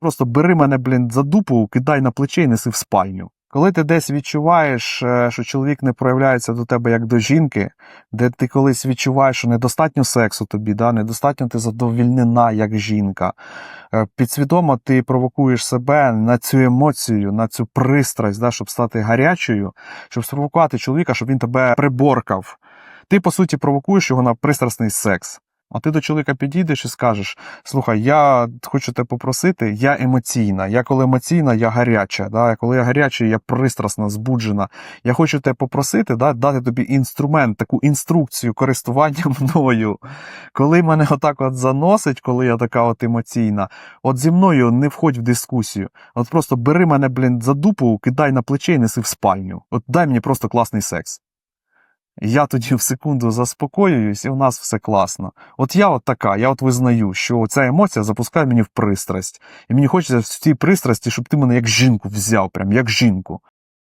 Просто бери мене, блін, за дупу, кидай на плече і неси в спальню. Коли ти десь відчуваєш, е, що чоловік не проявляється до тебе як до жінки, де ти колись відчуваєш, що недостатньо сексу тобі, да, недостатньо ти задовільнена як жінка, е, підсвідомо ти провокуєш себе на цю емоцію, на цю пристрасть, да, щоб стати гарячою, щоб спровокувати чоловіка, щоб він тебе приборкав. Ти, по суті, провокуєш його на пристрасний секс. А ти до чоловіка підійдеш і скажеш: слухай, я хочу тебе попросити, я емоційна. Я коли емоційна, я гаряча. Да? Коли я гаряча, я пристрасна, збуджена. Я хочу тебе попросити, да, дати тобі інструмент, таку інструкцію користування мною. Коли мене отак от заносить, коли я така от емоційна, от зі мною не входь в дискусію. От просто бери мене, блін, за дупу, кидай на плече і неси в спальню. От дай мені просто класний секс. Я тоді в секунду заспокоююсь, і у нас все класно. От я от така, я от визнаю, що ця емоція запускає мені в пристрасть. І мені хочеться в цій пристрасті, щоб ти мене як жінку взяв, прям як жінку.